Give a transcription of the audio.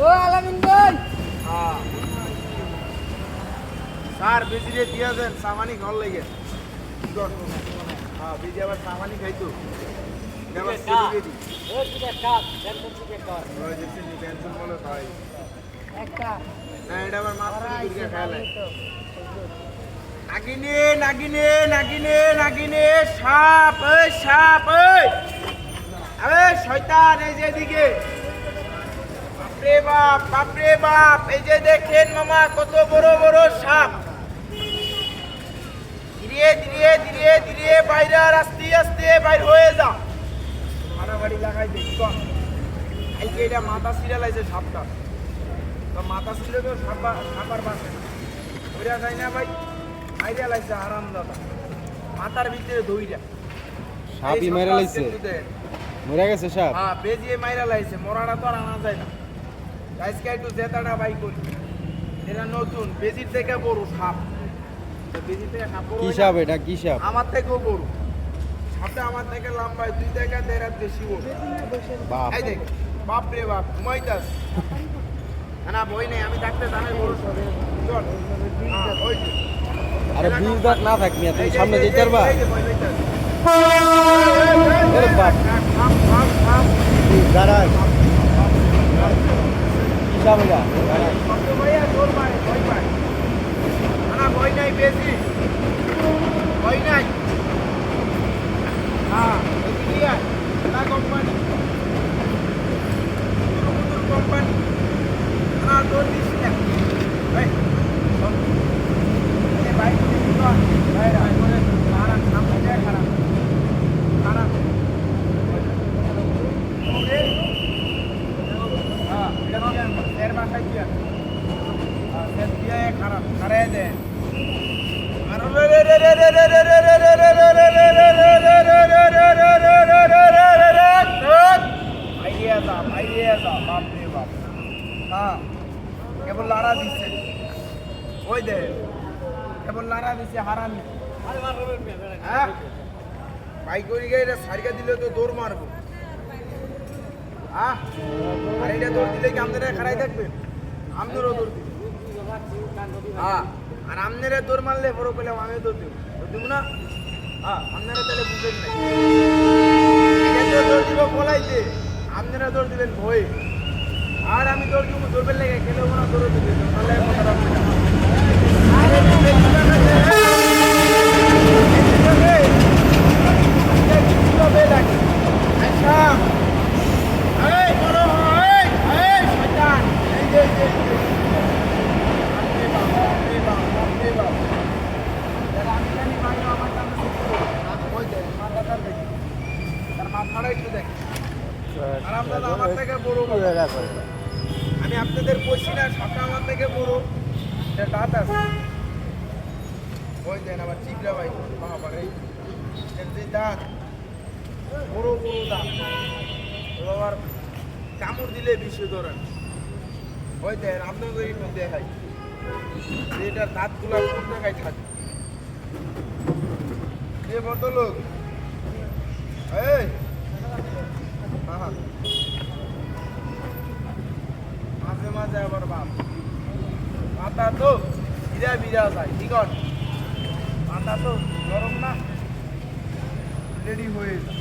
ও আলামিন ভাই হ্যাঁ। স্যার বেশি রে দিয়া দেন সামানি ঘর লেগে। হ্যাঁ বেশি আবার সামানি খাইতো। নাগিনে নাগিনে নাগিনে নাগিনে সাপ এই সাপ এই। আরে শয়তান এই যে এদিকে। বাপরে বাপ বাপরে বাপ এই যে দেখেন মামা কত বড় বড় সাপ। ধীরে ধীরে ধীরে ধীরে বাইরে আস্তে আস্তে বাইর হয়ে যা। মারামারি লাগাই দেখি কম এই এটা মাথা সিরিয়ালাইছে সাপটা। তো মাথা ছিল তো সাপা সাপার না। ওইটা যায় না ভাই আইডিয়া লাগছে আরাম দাদা মাথার ভিতরে দইরা সাপই মেরে লাইছে? মরে গেছে সাপ? হ্যাঁ বেজিয়ে মাইরা লাইছে মরাটা তো আর আনা যায় না। আজকে একটু জেতাটা বাই করি। এটা নতুন বেজির থেকে বড় সাপ। তো বেজির থেকে সাপ কি সাপ এটা? কি সাপ? আমার থেকেও বড়। হাতে আমার থেকে লম্বায় দুই জায়গা দেড় হাতে শিব বাপ এই দেখ বাপ রে বাপ ঘুমাইতাস না বই নেই আমি থাকতে জানাই বল চল। হ্যাঁ, ওই আরে বিশ দাঁত না থাক মিয়া তুমি সামনে যেতে পারবা? আরে বাপ। দাঁড়ান হিসাব হইলা ভয় নাই বেশি। কেবল লারা দিচ্ছে ওই দে কেবল লারা দিচ্ছে হারামি বাইক করে গিয়ে সারিকা দিলে তো দৌড় মারবো। আহ, আর এটা দৌড় দিলে কি আমাদের খারাই থাকবে? আমনেরও দৌড় দিবে। হ্যাঁ আর আমনেরা দৌড় মারলে বড় পেলাম আমি দৌড় দিব। দিব না? হ্যাঁ আপনারা তাহলে বুঝবেন না এটা দৌড় দিব বলাইতে আপনারা দৌড় দিবেন ভয়ে। আর আমি দৌড় দিব, দৌড়বেন লেগে, খেলেও না দৌড় দিবে তাহলে কথা রাখবে না আরে দিবে দিবে না যে। এই দিবে রে। এই দিবে লাগে। আচ্ছা এই বড় হ, এই এই শয়তান এই যে এই যে, এই যে। বাপরে বাপ, বাপরে বাপ, বাপরে বাপ। যারা আমি জানি বাইরে আমার সামনে শিখব। ওই দেখ, মাথাটা দেখ। তার মাথাটা একটু দেখ। আর আপনারা আমার থেকে বড়। আমি আপনাদের বলছি না সাপটা আমার থেকে বড়। এটা দাঁত আছে। ওই দেন আবার চিকরা ভাই বাবা রে এর যে দাঁত বড় বড় দাঁত। আবার কামড় দিলে বিষে ধরেন ওই দেন আপনাদের একটু দেখাই। এটার দাঁতগুলো কোন জায়গায় থাকে? যে ভদ্রলোক? এই হ্যাঁ মাঝে মাঝে আবার বাপ। মাথা তো ভিড়া ভিড়া যায় আছে মাথা তো গরম না? রেডি হয়ে যায়